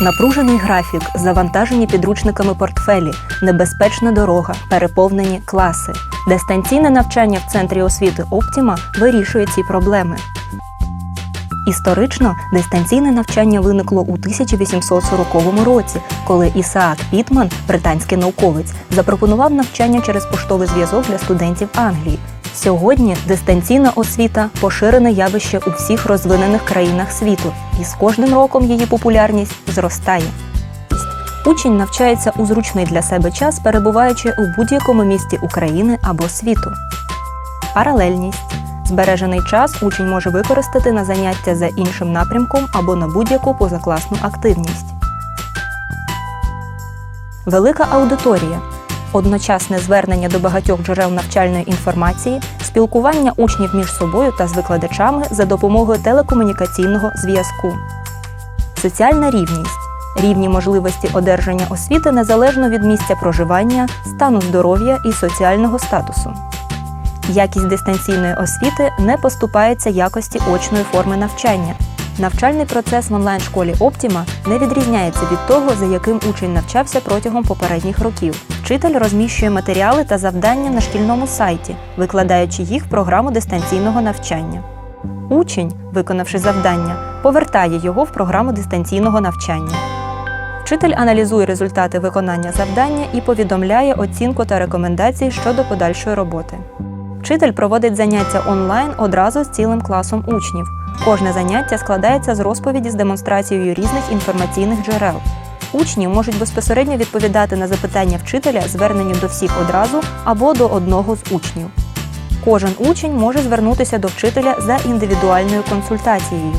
Напружений графік, завантажені підручниками портфелі, небезпечна дорога, переповнені класи. Дистанційне навчання в центрі освіти Оптіма вирішує ці проблеми. Історично дистанційне навчання виникло у 1840 році, коли Ісаак Пітман, британський науковець, запропонував навчання через поштовий зв'язок для студентів Англії. Сьогодні дистанційна освіта поширене явище у всіх розвинених країнах світу, і з кожним роком її популярність зростає. Учень навчається у зручний для себе час, перебуваючи у будь-якому місті України або світу. Паралельність. Збережений час учень може використати на заняття за іншим напрямком або на будь-яку позакласну активність. Велика аудиторія. Одночасне звернення до багатьох джерел навчальної інформації, спілкування учнів між собою та з викладачами за допомогою телекомунікаційного зв'язку. Соціальна рівність рівні можливості одержання освіти незалежно від місця проживання, стану здоров'я і соціального статусу. Якість дистанційної освіти не поступається якості очної форми навчання. Навчальний процес в онлайн-школі Оптіма не відрізняється від того, за яким учень навчався протягом попередніх років. Вчитель розміщує матеріали та завдання на шкільному сайті, викладаючи їх в програму дистанційного навчання. Учень, виконавши завдання, повертає його в програму дистанційного навчання. Вчитель аналізує результати виконання завдання і повідомляє оцінку та рекомендації щодо подальшої роботи. Вчитель проводить заняття онлайн одразу з цілим класом учнів. Кожне заняття складається з розповіді з демонстрацією різних інформаційних джерел. Учні можуть безпосередньо відповідати на запитання вчителя, звернені до всіх одразу або до одного з учнів. Кожен учень може звернутися до вчителя за індивідуальною консультацією.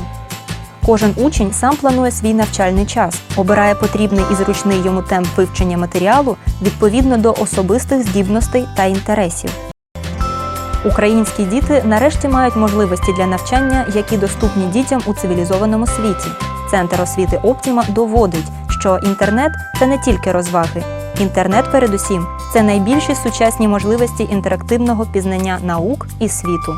Кожен учень сам планує свій навчальний час, обирає потрібний і зручний йому темп вивчення матеріалу відповідно до особистих здібностей та інтересів. Українські діти нарешті мають можливості для навчання, які доступні дітям у цивілізованому світі. Центр освіти Оптіма доводить, що інтернет це не тільки розваги. Інтернет, передусім, це найбільші сучасні можливості інтерактивного пізнання наук і світу.